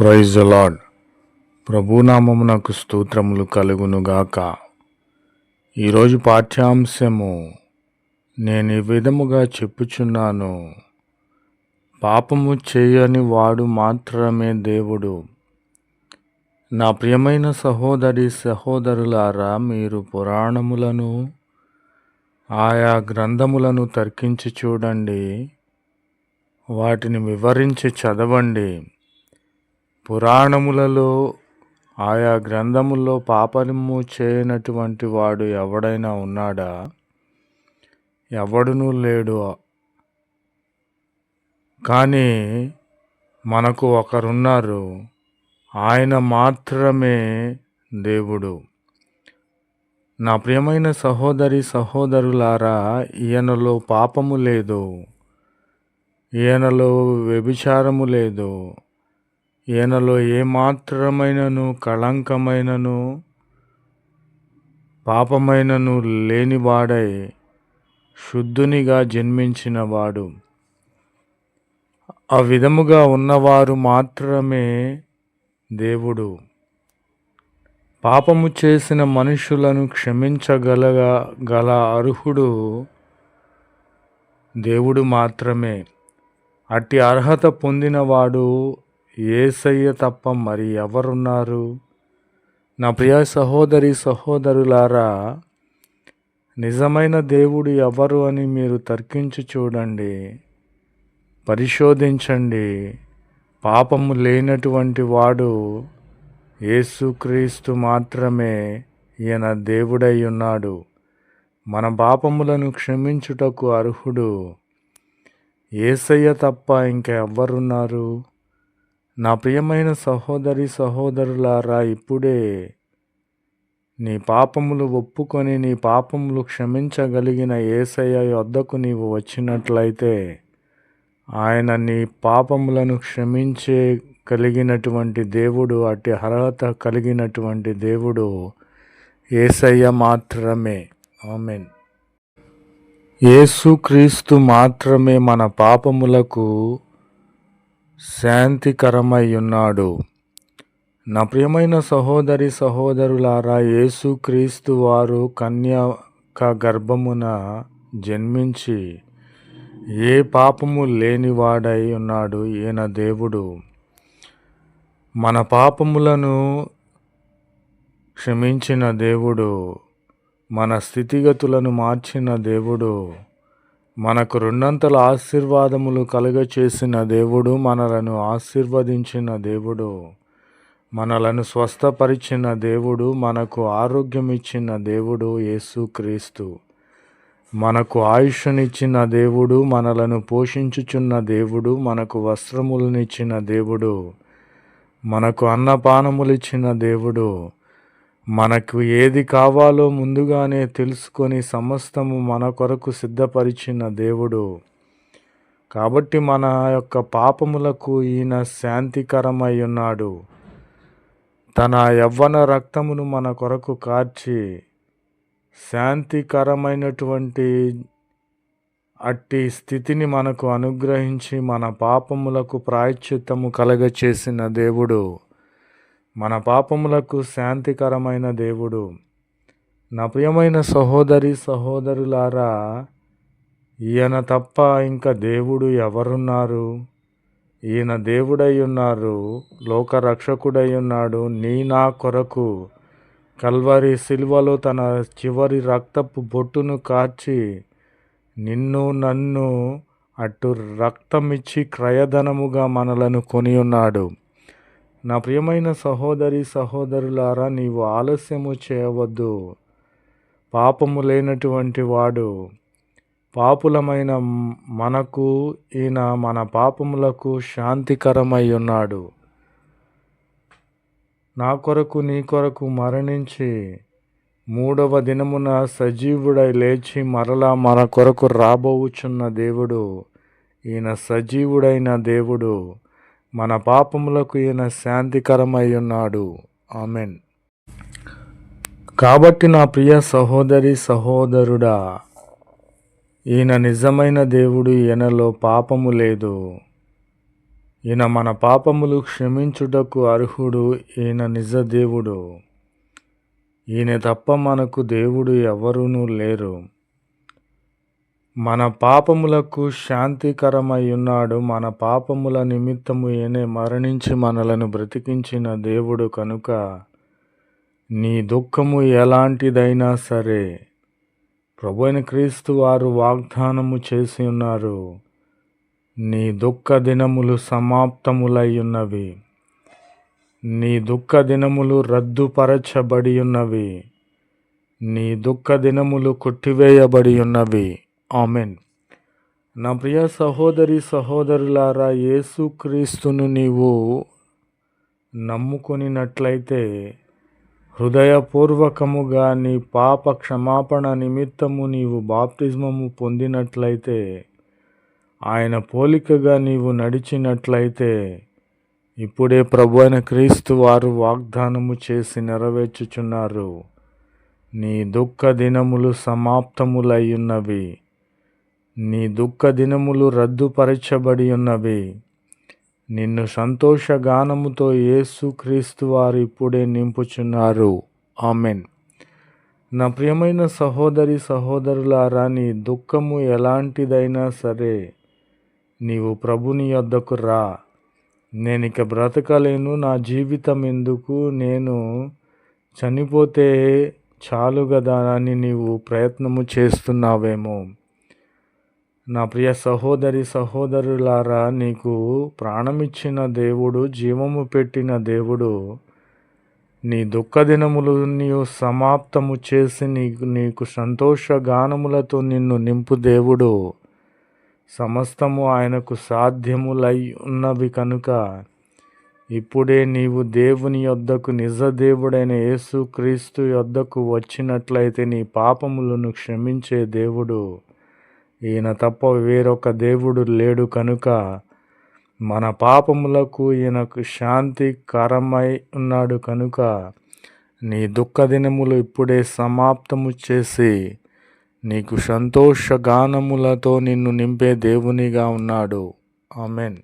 Praise lord ప్రభునామమునకు స్తోత్రములు కలుగునుగాక. ఈరోజు పాఠ్యాంశము నేను ఈ విధముగా చెప్పుచున్నాను. పాపము చేయని వాడు మాత్రమే దేవుడు. నా ప్రియమైన సహోదరి సహోదరులారా మీరు పురాణములను ఆయా గ్రంథములను తర్కించి చూడండి. వాటిని వివరించి చదవండి. పురాణములలో ఆయా గ్రంథముల్లో పాపము చేయనటువంటి వాడు ఎవడైనా ఉన్నాడా? ఎవడునూ లేడు. కానీ మనకు ఒకరున్నారు. ఆయన మాత్రమే దేవుడు. నా ప్రియమైన సహోదరి సహోదరులారా ఈయనలో పాపము లేదు. ఈయనలో వ్యభిచారము లేదు. ఈయనలో ఏమాత్రమైనను కళంకమైనను పాపమైనను లేనివాడై శుద్ధునిగా జన్మించినవాడు. ఆ విధముగా ఉన్నవారు మాత్రమే దేవుడు. పాపము చేసిన మనుషులను క్షమించగలగా గల అర్హుడు దేవుడు మాత్రమే. అట్టి అర్హత పొందినవాడు ఏసయ్య తప్ప మరి ఎవరున్నారు? నా ప్రియ సహోదరి సహోదరులారా నిజమైన దేవుడు ఎవరు అని మీరు తర్కించి చూడండి పరిశోధించండి. పాపము లేనటువంటి వాడు యేసుక్రీస్తు మాత్రమే ఈయన దేవుడై ఉన్నాడు. మన పాపములను క్షమించుటకు అర్హుడు ఏసయ్య తప్ప ఇంకా ఎవ్వరున్నారు నా ప్రియమైన సహోదరి సహోదరులారా ఇప్పుడే నీ పాపములు ఒప్పుకొని నీ పాపములు క్షమించగలిగిన ఏసయ్య వద్దకు నీవు వచ్చినట్లయితే ఆయన నీ పాపములను క్షమించే కలిగినటువంటి దేవుడు అట్టి అర్హత కలిగినటువంటి దేవుడు ఏసయ్య మాత్రమే. ఆమెన్. యేసుక్రీస్తు మాత్రమే మన పాపములకు శాంతికరమై ఉన్నాడు నా ప్రియమైన సహోదరి సహోదరులారా యేసుక్రీస్తు వారు కన్యక గర్భమున జన్మించి ఏ పాపము లేనివాడై ఉన్నాడు ఈయన దేవుడు. మన పాపములను క్షమించిన దేవుడు మన స్థితిగతులను మార్చిన దేవుడు. మనకు రెండంతల ఆశీర్వాదములు కలుగచేసిన దేవుడు మనలను ఆశీర్వదించిన దేవుడు. మనలను స్వస్థపరిచిన దేవుడు మనకు ఆరోగ్యం ఇచ్చిన దేవుడు యేసుక్రీస్తు మనకు ఆయుష్నిచ్చిన దేవుడు మనలను పోషించుచున్న దేవుడు మనకు వస్త్రములనిచ్చిన దేవుడు. మనకు అన్నపానములిచ్చిన దేవుడు మనకు ఏది కావాలో ముందుగానే తెలుసుకొని సమస్తము మన కొరకు సిద్ధపరిచిన దేవుడు. కాబట్టి మన యొక్క పాపములకు ఈయన శాంతికరమై ఉన్నాడు. తన యవ్వన రక్తమును మన కొరకు కార్చి శాంతికరమైనటువంటి అట్టి స్థితిని మనకు అనుగ్రహించి మన పాపములకు ప్రాయశ్చిత్తము కలగచేసిన దేవుడు. మన పాపములకు శాంతికరమైన దేవుడు. నా ప్రియమైన సహోదరి సహోదరులారా ఈయన తప్ప ఇంకా దేవుడు ఎవరున్నారు? ఈయన దేవుడై ఉన్నారు లోకరక్షకుడై ఉన్నాడు. నీ నా కొరకు కల్వరి సిల్వలో తన చివరి రక్తపు బొట్టును కాచి నిన్ను నన్ను అటు రక్తమిచ్చి క్రయధనముగా మనలను కొని ఉన్నాడు. నా ప్రియమైన సహోదరి సహోదరులారా నీవు ఆలస్యము చేయవద్దు. పాపము లేనటువంటి వాడు పాపులమైన మనకు ఈయన మన పాపములకు శాంతికరమై ఉన్నాడు. నా కొరకు నీ కొరకు మరణించి మూడవ దినమున సజీవుడై లేచి మరలా మన కొరకు రాబోవుచున్న దేవుడు ఈయన సజీవుడైన దేవుడు. మన పాపములకు ఈయన శాంతికరమై ఉన్నాడు ఆమెన్. కాబట్టి నా ప్రియ సహోదరి సహోదరుడా ఈయన నిజమైన దేవుడు ఈయనలో పాపము లేదు. ఈయన మన పాపములు క్షమించుటకు అర్హుడు ఈయన నిజ దేవుడు. ఈయన తప్ప మనకు దేవుడు ఎవరూనూ లేరు. మన పాపములకు శాంతికరమై ఉన్నాడు మన పాపముల నిమిత్తము ఏనే మరణించి మనలను బ్రతికించిన దేవుడు కనుక నీ దుఃఖము ఎలాంటిదైనా సరే ప్రభు అయిన క్రీస్తు వారు వాగ్దానము చేసి ఉన్నారు. నీ దుఃఖ దినములు సమాప్తములై ఉన్నవి నీ దుఃఖ దినములు రద్దుపరచబడి ఉన్నవి నీ దుఃఖ దినములు కొట్టివేయబడి ఉన్నవి ఆమెన్. నా ప్రియ సహోదరి సహోదరులారా యేసుక్రీస్తును నీవు నమ్ముకొనినట్లయితే హృదయపూర్వకముగా నీ పాప క్షమాపణ నిమిత్తము నీవు బాప్తిజమము పొందినట్లయితే ఆయన పోలికగా నీవు నడిచినట్లయితే ఇప్పుడే ప్రభు అయిన క్రీస్తు వారు వాగ్దానము చేసి నెరవేర్చుచున్నారు. నీ దుఃఖ దినములు సమాప్తములై ఉన్నవి. నీ దుఃఖ దినములు రద్దుపరచబడి ఉన్నవి నిన్ను సంతోషగానముతో యేసుక్రీస్తు వారు ఇప్పుడే నింపుచున్నారు. ఆమెన్. నా ప్రియమైన సహోదరి సహోదరులారా నీ దుఃఖము ఎలాంటిదైనా సరే నీవు ప్రభుని యొద్దకు రా. నేను ఇక బ్రతకలేను నా జీవితం ఎందుకు నేను చనిపోతే చాలు కదా అని నీవు ప్రయత్నము చేస్తున్నావేమో. నా ప్రియ సహోదరి సహోదరులారా నీకు ప్రాణమిచ్చిన దేవుడు జీవము పెట్టిన దేవుడు నీ దుఃఖ దినములు నీవు సమాప్తము చేసి నీకు నీకు సంతోష గానములతో నిన్ను నింపు దేవుడు. సమస్తము ఆయనకు సాధ్యములై ఉన్నవి కనుక ఇప్పుడే నీవు దేవుని యొద్దకు నిజ దేవుడైన యేసుక్రీస్తు యొద్దకు వచ్చినట్లయితే నీ పాపములను క్షమించే దేవుడు. ఈయన తప్ప వేరొక దేవుడు లేడు కనుక మన పాపములకు ఈయనకు శాంతికరమై ఉన్నాడు కనుక నీ దుఃఖ దినములు ఇప్పుడే సమాప్తము చేసి నీకు సంతోష గానములతో నిన్ను నింపే దేవునిగా ఉన్నాడు. ఆమెన్.